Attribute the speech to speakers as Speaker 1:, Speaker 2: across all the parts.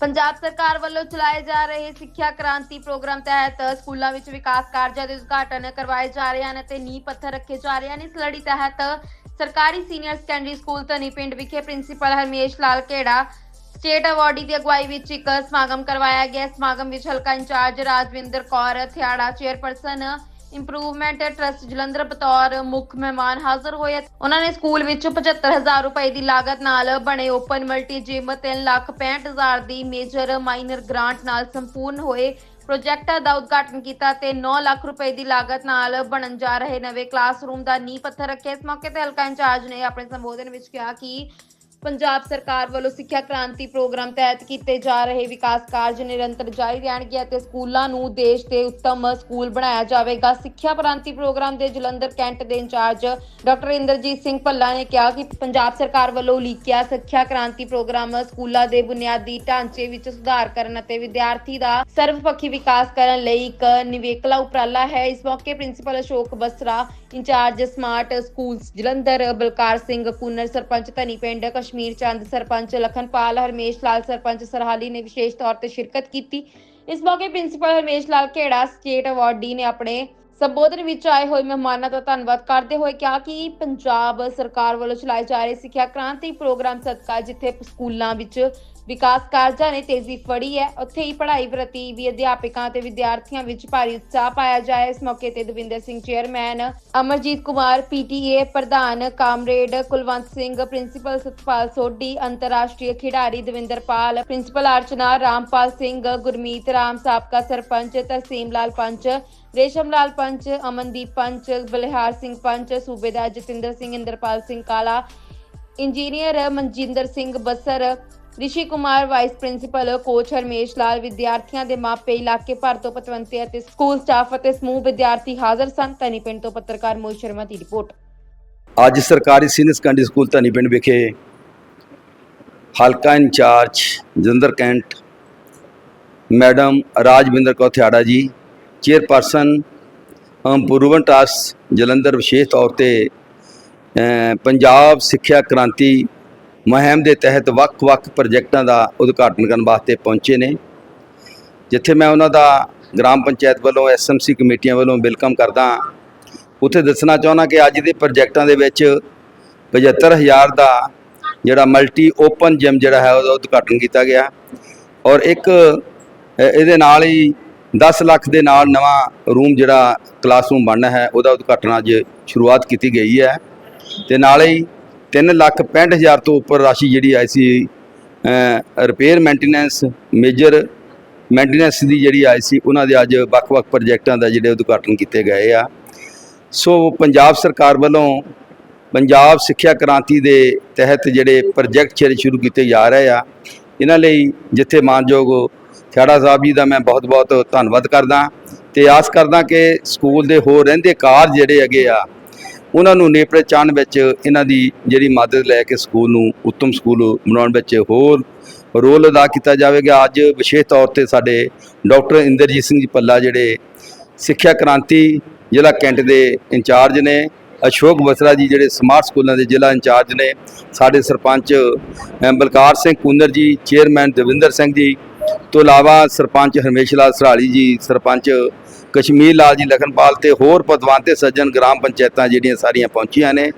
Speaker 1: ਪੰਜਾਬ ਸਰਕਾਰ ਵੱਲੋਂ ਚਲਾਏ ਜਾ ਰਹੇ ਸਿੱਖਿਆ ਕ੍ਰਾਂਤੀ ਪ੍ਰੋਗਰਾਮ ਤਹਿਤ ਸਕੂਲਾਂ ਵਿੱਚ ਵਿਕਾਸ ਕਾਰਜਾਂ ਦੇ ਉਦਘਾਟਨ ਕਰਵਾਏ ਜਾ ਰਹੇ ਹਨ ਅਤੇ ਨੀਂਹ ਪੱਥਰ ਰੱਖੇ ਜਾ ਰਹੇ ਹਨ। ਇਸ ਲੜੀ ਤਹਿਤ ਸਰਕਾਰੀ senior secondary school Dhani Pind ਵਿਖੇ principal Harmesh Lal Khera state awardee ਦੀ ਅਗਵਾਈ ਵਿੱਚ ਇੱਕ ਸਮਾਗਮ ਕਰਵਾਇਆ ਗਿਆ। ਸਮਾਗਮ ਵਿੱਚ ਹਲਕਾ incharge Rajwinder Kaur Thiara chairperson improvement trust Jalandhar ਬਤੌਰ ਮੁੱਖ ਮਹਿਮਾਨ ਹਾਜ਼ਰ ਹੋਏ ਉਹਨਾਂ ਨੇ ਸਕੂਲ ਵਿੱਚ 75000 ਰੁਪਏ ਦੀ ਲਾਗਤ ਨਾਲ ਬਣੇ ਓਪਨ ਮਲਟੀ ਜਿਮ 365000 ਦੀ ਮੇਜਰ ਮਾਈਨਰ ਗ੍ਰਾਂਟ ਨਾਲ ਸੰਪੂਰਨ ਹੋਏ। ਪ੍ਰੋਜੈਕਟਾਂ ਦਾ ਉਦਘਾਟਨ ਕੀਤਾ ਤੇ 9 ਲੱਖ ਰੁਪਏ ਦੀ ਲਾਗਤ ਨਾਲ ਬਣਨ ਜਾ ਰਹੇ ਨਵੇਂ ਕਲਾਸਰੂਮ ਦਾ ਨੀਂਹ ਪੱਥਰ ਰੱਖਿਆ। ਇਸ ਮੌਕੇ ਤੇ ਹਲਕਾ ਇੰਚਾਰਜ ਨੇ ਆਪਣੇ ਸੰਬੋਧਨ ਵਿੱਚ ਕਿਹਾ ਕਿ ਪੰਜਾਬ ਸਰਕਾਰ ਵੱਲੋਂ ਸਿੱਖਿਆ ਕ੍ਰਾਂਤੀ ਪ੍ਰੋਗਰਾਮ ਤਹਿਤ ਕੀਤੇ ਜਾ ਰਹੇ ਵਿਕਾਸ ਕਾਰਜ ਨਿਰੰਤਰ ਜਾਰੀ ਰਹਿਣਗੇ ਅਤੇ ਸਕੂਲਾਂ ਨੂੰ ਦੇਸ਼ ਦੇ ਉੱਤਮ ਸਕੂਲ ਬਣਾਇਆ ਜਾਵੇਗਾ। ਸਿੱਖਿਆ ਕ੍ਰਾਂਤੀ ਪ੍ਰੋਗਰਾਮ ਦੇ ਜਲੰਧਰ ਕੈਂਟ ਦੇ in charge doctor Inderjit Singh Bhalla ਨੇ ਕਿਹਾ ਕਿ ਪੰਜਾਬ ਸਰਕਾਰ ਵੱਲੋਂ ਉਲੀਕਿਆ ਸਿੱਖਿਆ ਕ੍ਰਾਂਤੀ ਪ੍ਰੋਗਰਾਮ ਸਕੂਲਾਂ ਦੇ ਬੁਨਿਆਦੀ ਢਾਂਚੇ ਵਿੱਚ ਸੁਧਾਰ ਕਰਨ ਅਤੇ ਵਿਦਿਆਰਥੀ ਦਾ ਸਰਵਪੱਖੀ ਵਿਕਾਸ ਕਰਨ ਲਈ ਇੱਕ ਨਿਵੇਕਲਾ ਉਪਰਾਲਾ ਹੈ। ਇਸ ਮੌਕੇ principal Ashok Basra, incharge smart schools Jalandhar, Balkar Singh Kooner, sarpanch Dhani Pind, Kashmir Chand sarpanch Lakhanpal, Harmesh ਲਾਲ ਸਰਪੰਚ ਸਰਹਾਲੀ ਨੇ ਵਿਸ਼ੇਸ਼ ਤੌਰ ਤੇ ਸ਼ਿਰਕਤ ਕੀਤੀ। ਇਸ ਮੌਕੇ principal Harmesh Lal Khera state awardee ਨੇ ਆਪਣੇ ਸੰਬੋਧਨ ਵਿੱਚ ਆਏ ਹੋਏ ਮਹਿਮਾਨਾਂ ਦਾ ਧੰਨਵਾਦ ਕਰਦੇ ਹੋਏ ਕਿਹਾ ਕਿ ਪੰਜਾਬ ਸਰਕਾਰ ਵੱਲੋਂ ਚਲਾਏ ਜਾ ਰਹੇ ਸਿੱਖਿਆ ਕ੍ਰਾਂਤੀ ਪ੍ਰੋਗਰਾਮ ਸਦਕਾ ਜਿੱਥੇ ਸਕੂਲਾਂ ਵਿੱਚ ਵਿਕਾਸ ਕਾਰਜਾਂ ਨੇ ਤੇਜ਼ੀ ਫੜੀ ਹੈ। ਉੱਥੇ ਹੀ ਪੜ੍ਹਾਈ ਪ੍ਰਤੀ ਵੀ ਅਧਿਆਪਕਾਂ ਤੇ ਵਿਦਿਆਰਥੀਆਂ ਵਿੱਚ ਭਾਰੀ ਉਤਸ਼ਾਹ ਪਾਇਆ ਜਾਏ ਇਸ ਮੌਕੇ ਤੇ ਦਵਿੰਦਰ ਸਿੰਘ ਚੇਅਰਮੈਨ, ਅਮਰਜੀਤ ਕੁਮਾਰ, ਪੀਟੀਏ ਪ੍ਰਧਾਨ ਕਾਮਰੇਡ ਕੁਲਵੰਤ ਸਿੰਘ, ਪ੍ਰਿੰਸੀਪਲ ਸਤਪਾਲ ਸੋਢੀ, ਅੰਤਰਰਾਸ਼ਟਰੀ ਖਿਡਾਰੀ ਦਵਿੰਦਰਪਾਲ ਪ੍ਰਿੰਸੀਪਲ ਅਰਚਨਾ, ਰਾਮਪਾਲ ਸਿੰਘ, ਗੁਰਮੀਤ ਰਾਮ, ਸਾਬਕਾ ਸਰਪੰਚ ਤਰਸੀਮ ਲਾਲ ਪੰਚ, ਰੇਸ਼ਮ ਲਾਲ ਪੰਚ, ਅਮਨਦੀਪ ਪੰਚ, ਬਲਿਹਾਰ ਸਿੰਘ ਪੰਚ, ਸੂਬੇਦਾਰ Jatinder Singh, Inderpal Singh Kala, engineer Manjinder Singh Bassar Rishi Kumar vice principal coach Harmesh Lal, ਵਿਦਿਆਰਥੀਆਂ ਦੇ ਮਾਪੇ, ਇਲਾਕੇ ਭਰ ਤੋਂ ਪਤਵੰਤੇ ਅਤੇ ਸਕੂਲ ਸਟਾਫ ਅਤੇ ਸਮੂਹ ਵਿਦਿਆਰਥੀ ਹਾਜ਼ਰ ਸਨ। ਧਨੀ ਪਿੰਡ ਤੋਂ ਪੱਤਰਕਾਰ ਮੋਹਿਤ ਸ਼ਰਮਾ ਦੀ ਰਿਪੋਰਟ।
Speaker 2: ਅੱਜ ਸਰਕਾਰੀ senior secondary school Dhani Pind ਵਿਖੇ ਹਲਕਾ incharge Jalandhar cantt madam Rajwinder Kaur Thiara ji, chairperson ਪੂਰਵਨ trust Jalandhar ਵਿਸ਼ੇਸ਼ ਤੌਰ ਤੇ ਪੰਜਾਬ ਸਿੱਖਿਆ ਕ੍ਰਾਂਤੀ ਮੁਹਿੰਮ ਦੇ ਤਹਿਤ ਵੱਖ-ਵੱਖ ਪ੍ਰੋਜੈਕਟਾਂ ਦਾ ਉਦਘਾਟਨ ਕਰਨ ਵਾਸਤੇ ਪਹੁੰਚੇ ਨੇ। ਜਿੱਥੇ ਮੈਂ ਉਹਨਾਂ ਦਾ ਗ੍ਰਾਮ ਪੰਚਾਇਤ ਵੱਲੋਂ ਐਸਐਮਸੀ ਕਮੇਟੀਆਂ ਵੱਲੋਂ ਵੈਲਕਮ ਕਰਦਾ ਉੱਥੇ ਦੱਸਣਾ ਚਾਹੁੰਦਾ ਕਿ ਅੱਜ ਦੇ ਪ੍ਰੋਜੈਕਟਾਂ ਦੇ ਵਿੱਚ 75000 ਦਾ ਜਿਹੜਾ ਮਲਟੀ ਓਪਨ ਜਿਮ ਜਿਹੜਾ ਹੈ, ਉਹਦਾ ਉਦਘਾਟਨ ਕੀਤਾ ਗਿਆ। ਔਰ ਇੱਕ ਇਹਦੇ ਨਾਲ ਹੀ 10 ਲੱਖ ਦੇ ਨਾਲ ਨਵਾਂ ਰੂਮ ਜਿਹੜਾ ਕਲਾਸਰੂਮ ਬਣਨਾ ਹੈ, ਉਹਦਾ ਉਦਘਾਟਨ ਅੱਜ ਸ਼ੁਰੂਆਤ ਕੀਤੀ ਗਈ ਹੈ। ਤੇ ਨਾਲੇ ਹੀ 3 ਲੱਖ 65000 ਤੋਂ ਉੱਪਰ ਰਾਸ਼ੀ ਜਿਹੜੀ ਆਈ ਸੀ ਰਿਪੇਅਰ ਮੇਨਟੇਨੈਂਸ ਮੇਜਰ ਮੇਨਟੇਨੈਂਸ ਦੀ ਜਿਹੜੀ ਆਈ ਸੀ, ਉਹਨਾਂ ਦੇ ਅੱਜ ਵੱਖ-ਵੱਖ ਪ੍ਰੋਜੈਕਟਾਂ ਦਾ ਜਿਹੜੇ ਉਦਘਾਟਨ ਕੀਤੇ ਗਏ ਆ। ਸੋ ਪੰਜਾਬ ਸਰਕਾਰ ਵੱਲੋਂ ਪੰਜਾਬ ਸਿੱਖਿਆ ਕ੍ਰਾਂਤੀ ਦੇ ਤਹਿਤ ਜਿਹੜੇ ਪ੍ਰੋਜੈਕਟ ਜਿਹੜੇ ਸ਼ੁਰੂ ਕੀਤੇ ਜਾ ਰਹੇ ਆ, ਇਹਨਾਂ ਲਈ ਜਿੱਥੇ ਮਾਨਯੋਗ ਖਿਆੜਾ ਸਾਹਿਬ ਜੀ ਦਾ ਮੈਂ ਬਹੁਤ-ਬਹੁਤ ਧੰਨਵਾਦ ਕਰਦਾ। ਤੇ ਆਸ ਕਰਦਾ ਕਿ ਸਕੂਲ ਦੇ ਹੋਰ ਰਹਿੰਦੇ ਕਾਰਜ ਜਿਹੜੇ ਹੈਗੇ ਆ ਉਹਨਾਂ ਨੂੰ ਨੇਪਰੇ ਚਾਣ ਵਿੱਚ ਇਹਨਾਂ ਦੀ ਜਿਹੜੀ ਮਦਦ ਲੈ ਕੇ ਸਕੂਲ ਨੂੰ, ਉੱਤਮ ਸਕੂਲ ਬਣਾਉਣ ਵਿੱਚ ਹੋਰ ਰੋਲ ਅਦਾ ਕੀਤਾ ਜਾਵੇਗਾ। ਅੱਜ ਵਿਸ਼ੇਸ਼ ਤੌਰ ਤੇ ਸਾਡੇ ਡਾਕਟਰ ਇੰਦਰਜੀਤ ਸਿੰਘ ਜੀ ਪੱਲਾ ਜਿਹੜੇ ਸਿੱਖਿਆ ਕ੍ਰਾਂਤੀ ਜ਼ਿਲ੍ਹਾ ਕੈਂਟ ਦੇ ਇੰਚਾਰਜ ਨੇ, ਅਸ਼ੋਕ ਬਸਰਾ ਜੀ ਜਿਹੜੇ ਸਮਾਰਟ ਸਕੂਲਾਂ ਦੇ ਜ਼ਿਲ੍ਹਾ ਇੰਚਾਰਜ ਨੇ, ਸਾਡੇ ਸਰਪੰਚ ਬਲਕਾਰ ਸਿੰਘ ਕੂਨਰ ਜੀ, ਚੇਅਰਮੈਨ ਦਵਿੰਦਰ ਸਿੰਘ ਜੀ, ਤੋਂ ਇਲਾਵਾ ਸਰਪੰਚ ਹਰਮੇਸ਼ ਲਾਲ ਸਰਾਲੀ ਜੀ, ਸਰਪੰਚ ਕਸ਼ਮੀਰ ਲਾਲ ਜੀ ਲਖਨਪਾਲ ਤੇ ਹੋਰ ਪਦਵੰਤੇ ਸੱਜਣ ਗ੍ਰਾਮ ਪੰਚਾਇਤਾਂ ਜਿਹੜੀਆਂ ਸਾਰੀਆਂ ਪਹੁੰਚੀਆਂ ਨੇ।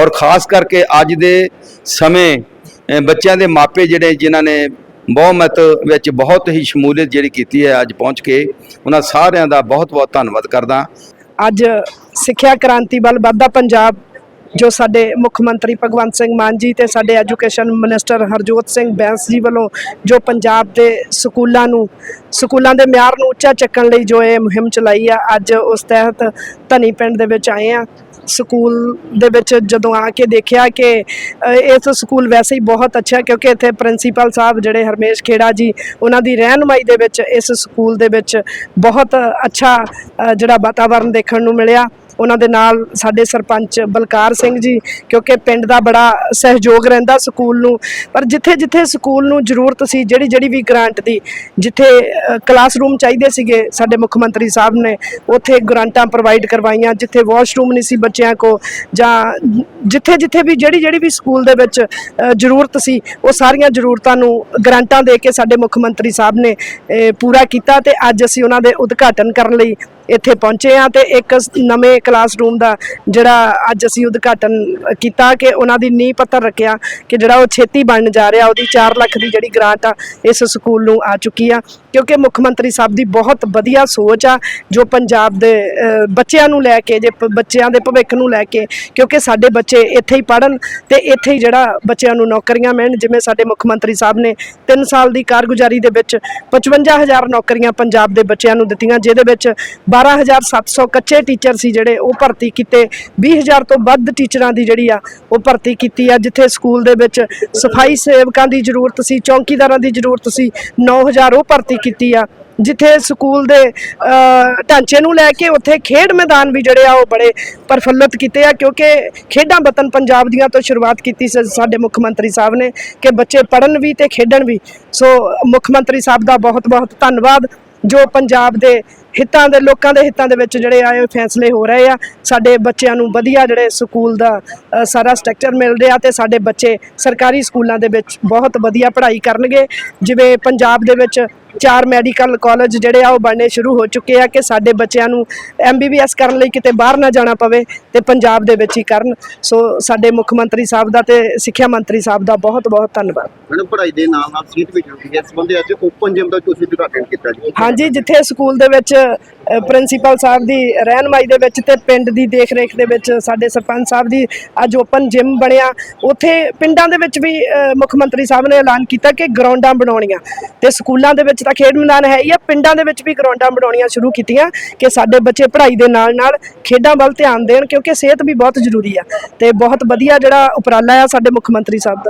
Speaker 2: ਔਰ ਖਾਸ ਕਰਕੇ ਅੱਜ ਦੇ ਸਮੇਂ ਬੱਚਿਆਂ ਦੇ ਮਾਪੇ ਜਿਹੜੇ ਜਿਨ੍ਹਾਂ ਨੇ ਬਹੁਮਤ ਵਿੱਚ ਬਹੁਤ ਹੀ ਸ਼ਮੂਲੀਅਤ ਜਿਹੜੀ ਕੀਤੀ ਹੈ ਅੱਜ ਪਹੁੰਚ ਕੇ, ਉਹਨਾਂ ਸਾਰਿਆਂ ਦਾ ਬਹੁਤ ਬਹੁਤ ਧੰਨਵਾਦ ਕਰਦਾ।
Speaker 3: ਅੱਜ ਸਿੱਖਿਆ ਕ੍ਰਾਂਤੀ ਵੱਲ ਵੱਧਦਾ ਪੰਜਾਬ ਜੋ ਸਾਡੇ ਮੁੱਖ ਮੰਤਰੀ ਭਗਵੰਤ ਸਿੰਘ ਮਾਨ ਜੀ ਤੇ ਸਾਡੇ ਐਜੂਕੇਸ਼ਨ ਮਿਨਿਸਟਰ ਹਰਜੋਤ ਸਿੰਘ ਬੈਂਸ ਜੀ ਵੱਲੋਂ ਜੋ ਪੰਜਾਬ ਦੇ ਸਕੂਲਾਂ ਨੂੰ, ਸਕੂਲਾਂ ਦੇ ਮਿਆਰ ਨੂੰ ਉੱਚਾ ਚੱਕਣ ਲਈ ਜੋ ਇਹ ਮੁਹਿੰਮ ਚਲਾਈ ਆ, ਅੱਜ ਉਸ ਤਹਿਤ ਧਨੀ ਪਿੰਡ ਦੇ ਵਿੱਚ ਆਏ ਆ। ਸਕੂਲ ਦੇ ਵਿੱਚ ਜਦੋਂ ਆ ਕੇ ਦੇਖਿਆ ਕਿ ਇਸ ਸਕੂਲ ਵੈਸੇ ਹੀ ਬਹੁਤ ਅੱਛਾ ਕਿਉਂਕਿ ਇੱਥੇ ਪ੍ਰਿੰਸੀਪਲ ਸਾਹਿਬ ਜਿਹੜੇ ਹਰਮੇਸ਼ ਖੇੜਾ ਜੀ, ਉਹਨਾਂ ਦੀ ਰਹਿਨੁਮਾਈ ਦੇ ਵਿੱਚ ਇਸ ਸਕੂਲ ਦੇ ਵਿੱਚ ਬਹੁਤ ਅੱਛਾ ਜਿਹੜਾ ਵਾਤਾਵਰਣ ਦੇਖਣ ਨੂੰ ਮਿਲਿਆ। ਉਹਨਾਂ ਦੇ ਨਾਲ ਸਾਡੇ ਸਰਪੰਚ ਬਲਕਾਰ ਸਿੰਘ ਜੀ, ਕਿਉਂਕਿ ਪਿੰਡ ਦਾ ਬੜਾ ਸਹਿਯੋਗ ਰਹਿੰਦਾ ਸਕੂਲ ਨੂੰ। ਪਰ ਜਿੱਥੇ ਜਿੱਥੇ ਸਕੂਲ ਨੂੰ ਜ਼ਰੂਰਤ ਸੀ, ਜਿਹੜੀ ਜਿਹੜੀ ਵੀ ਗ੍ਰਾਂਟ ਦੀ, ਜਿੱਥੇ ਕਲਾਸਰੂਮ ਚਾਹੀਦੇ ਸੀਗੇ ਸਾਡੇ ਮੁੱਖ ਮੰਤਰੀ ਸਾਹਿਬ ਨੇ, ਉੱਥੇ ਗ੍ਰਾਂਟਾਂ ਪ੍ਰੋਵਾਈਡ ਕਰਵਾਈਆਂ, ਜਿੱਥੇ ਵਾਸ਼ਰੂਮ ਨਹੀਂ ਸੀ ਬੱਚਿਆਂ ਕੋ ਜਾਂ ਜਿੱਥੇ ਜਿੱਥੇ ਵੀ ਜਿਹੜੀ ਜਿਹੜੀ ਵੀ ਸਕੂਲ ਦੇ ਵਿੱਚ ਜ਼ਰੂਰਤ ਸੀ, ਉਹ ਸਾਰੀਆਂ ਜ਼ਰੂਰਤਾਂ ਨੂੰ ਗ੍ਰਾਂਟਾਂ ਦੇ ਕੇ ਸਾਡੇ ਮੁੱਖ ਮੰਤਰੀ ਸਾਹਿਬ ਨੇ ਪੂਰਾ ਕੀਤਾ ਤੇ ਅੱਜ ਅਸੀਂ ਉਹਨਾਂ ਦੇ ਉਦਘਾਟਨ ਕਰਨ ਲਈ ਇੱਥੇ ਪਹੁੰਚੇ ਆ ਤੇ ਇੱਕ ਨਵੇਂ ਕਲਾਸਰੂਮ ਦਾ ਜਿਹੜਾ ਅੱਜ ਅਸੀਂ ਉਦਘਾਟਨ ਕੀਤਾ ਕਿ ਉਹਨਾਂ ਦੀ ਨੀਂਹ ਪੱਥਰ ਰੱਖਿਆ ਕਿ ਜਿਹੜਾ ਉਹ ਛੇਤੀ ਬਣਨ ਜਾ ਰਿਹਾ, ਉਹਦੀ 4 ਲੱਖ ਦੀ ਜਿਹੜੀ ਗ੍ਰਾਂਟ ਆ, ਇਸ ਸਕੂਲ ਨੂੰ ਆ ਚੁੱਕੀ ਆ। ਕਿਉਂਕਿ ਮੁੱਖ ਮੰਤਰੀ ਸਾਹਿਬ ਦੀ ਬਹੁਤ ਵਧੀਆ ਸੋਚ ਆ, ਜੋ ਪੰਜਾਬ ਦੇ ਬੱਚਿਆਂ ਨੂੰ ਲੈ ਕੇ, ਜੇ ਬੱਚਿਆਂ ਦੇ ਭਵਿੱਖ ਨੂੰ ਲੈ ਕੇ, ਕਿਉਂਕਿ ਸਾਡੇ ਬੱਚੇ ਇੱਥੇ ਹੀ ਪੜਨ ਤੇ ਇੱਥੇ ਹੀ ਜਿਹੜਾ ਬੱਚਿਆਂ ਨੂੰ ਨੌਕਰੀਆਂ ਮਿਲਣ, ਜਿਵੇਂ ਸਾਡੇ ਮੁੱਖ ਮੰਤਰੀ ਸਾਹਿਬ ਨੇ 3 ਸਾਲ ਦੀ ਕਾਰਗੁਜ਼ਾਰੀ ਦੇ ਵਿੱਚ 55000 ਨੌਕਰੀਆਂ ਪੰਜਾਬ ਦੇ ਬੱਚਿਆਂ ਨੂੰ ਦਿੱਤੀਆਂ, ਜਿਹਦੇ ਵਿੱਚ 12700 ਕੱਚੇ ਟੀਚਰ ਸੀ ਜਿਹੜੇ ਉਹ ਭਰਤੀ ਕੀਤੇ। 20000 ਤੋਂ ਵੱਧ ਟੀਚਰਾਂ ਦੀ ਜਿਹੜੀ ਆ, ਉਹ ਭਰਤੀ ਕੀਤੀ ਆ, ਜਿੱਥੇ ਸਕੂਲ ਦੇ ਵਿੱਚ ਸਫ਼ਾਈ ਸੇਵਕਾਂ ਦੀ ਜ਼ਰੂਰਤ ਸੀ, ਚੌਂਕੀਦਾਰਾਂ ਦੀ ਜ਼ਰੂਰਤ ਸੀ 9000 ਉਹ ਭਰਤੀ ਕੀਤੀ ਆ, ਜਿੱਥੇ ਸਕੂਲ ਦੇ ਢਾਂਚੇ ਨੂੰ ਲੈ ਕੇ ਉੱਥੇ ਖੇਡ ਮੈਦਾਨ ਵੀ ਜਿਹੜੇ ਆ, ਉਹ ਬੜੇ ਪ੍ਰਫੁੱਲਤ ਕੀਤੇ ਆ, ਕਿਉਂਕਿ ਖੇਡਾਂ ਵਤਨ ਪੰਜਾਬ ਦੀਆਂ ਤੋਂ ਸ਼ੁਰੂਆਤ ਕੀਤੀ ਸੀ ਸਾਡੇ ਮੁੱਖ ਮੰਤਰੀ ਸਾਹਿਬ ਨੇ, ਕਿ ਬੱਚੇ ਪੜ੍ਹਨ ਵੀ ਤੇ ਖੇਡਣ ਵੀ। ਸੋ ਮੁੱਖ ਮੰਤਰੀ ਸਾਹਿਬ ਦਾ ਬਹੁਤ ਬਹੁਤ ਧੰਨਵਾਦ, ਜੋ ਪੰਜਾਬ ਦੇ ਹਿੱਤਾਂ ਦੇ ਲੋਕਾਂ ਦੇ ਹਿੱਤਾਂ ਦੇ ਵਿੱਚ ਜਿਹੜੇ ਆਏ ਫੈਸਲੇ ਹੋ ਰਹੇ ਆ। ਸਾਡੇ ਬੱਚਿਆਂ ਨੂੰ ਵਧੀਆ ਜਿਹੜੇ ਸਕੂਲ ਦਾ ਸਾਰਾ ਸਟਰਕਚਰ ਮਿਲ ਰਿਹਾ ਤੇ ਸਾਡੇ ਬੱਚੇ ਸਰਕਾਰੀ ਸਕੂਲਾਂ ਦੇ ਵਿੱਚ ਬਹੁਤ ਵਧੀਆ ਪੜ੍ਹਾਈ ਕਰਨਗੇ। ਜਿਵੇਂ ਪੰਜਾਬ ਦੇ ਵਿੱਚ ਚਾਰ ਮੈਡੀਕਲ ਕਾਲਜ ਜਿਹੜੇ ਆ ਉਹ ਬਣਨੇ ਸ਼ੁਰੂ ਹੋ ਚੁੱਕੇ ਆ ਕਿ ਸਾਡੇ ਬੱਚਿਆਂ ਨੂੰ ਐਮਬੀਬੀਐਸ ਕਰਨ ਲਈ ਕਿਤੇ ਬਾਹਰ ਨਾ ਜਾਣਾ ਪਵੇ ਤੇ ਪੰਜਾਬ ਦੇ ਵਿੱਚ ਹੀ ਕਰਨ। ਸੋ ਸਾਡੇ ਮੁੱਖ ਮੰਤਰੀ ਸਾਹਿਬ ਦਾ ਤੇ ਸਿੱਖਿਆ ਮੰਤਰੀ ਸਾਹਿਬ ਦਾ ਬਹੁਤ ਬਹੁਤ ਧੰਨਵਾਦ।
Speaker 4: ਪੜ੍ਹਾਈ ਦੇ ਨਾਲ ਨਾਲ ਸੀਟ ਵੀ ਜੁੜਦੀ ਹੈ। ਇਸ ਸੰਬੰਧੀ ਅੱਜ ਓਪਨ ਜਿਮ ਦਾ ਤੁਸੀਂ ਉਦਘਾਟਨ ਕੀਤਾ ਜੀ।
Speaker 3: ਹਾਂਜੀ ਜਿੱਥੇ ਸਕੂਲ ਦੇ ਵਿੱਚ ਪ੍ਰਿੰਸੀਪਲ ਸਾਹਿਬ ਦੀ ਰਹਿਨਮਾਈ ਦੇ ਵਿੱਚ ਤੇ ਪਿੰਡ ਦੀ ਦੇਖ-ਰੇਖ ਦੇ ਵਿੱਚ ਸਾਡੇ ਸਰਪੰਚ ਸਾਹਿਬ ਦੀ ਅੱਜ ਓਪਨ ਜਿਮ ਬਣਿਆ। ਉੱਥੇ ਪਿੰਡਾਂ ਦੇ ਵਿੱਚ ਵੀ ਮੁੱਖ ਮੰਤਰੀ ਸਾਹਿਬ ਨੇ ਐਲਾਨ ਕੀਤਾ ਕਿ ਗਰਾਊਂਡਾਂ ਬਣਾਉਣੀਆਂ। ਤੇ ਸਕੂਲਾਂ ਦੇ ਵਿੱਚ ਤਾਂ ਖੇਡ ਮੈਦਾਨ ਹੈ ਹੀ ਆ, ਪਿੰਡਾਂ ਦੇ ਵਿੱਚ ਵੀ ਗਰਾਊਂਡਾਂ ਬਣਾਉਣੀਆਂ ਸ਼ੁਰੂ ਕੀਤੀਆਂ ਕਿ ਸਾਡੇ ਬੱਚੇ ਪੜ੍ਹਾਈ ਦੇ ਨਾਲ-ਨਾਲ ਖੇਡਾਂ ਵੱਲ ਧਿਆਨ ਦੇਣ ਕਿਉਂਕਿ ਸਿਹਤ ਵੀ ਬਹੁਤ ਜ਼ਰੂਰੀ ਆ। ਤੇ ਬਹੁਤ ਵਧੀਆ ਜਿਹੜਾ ਉਪਰਾਲਾ ਆ ਸਾਡੇ ਮੁੱਖ ਮੰਤਰੀ ਸਾਹਿਬ ਦਾ।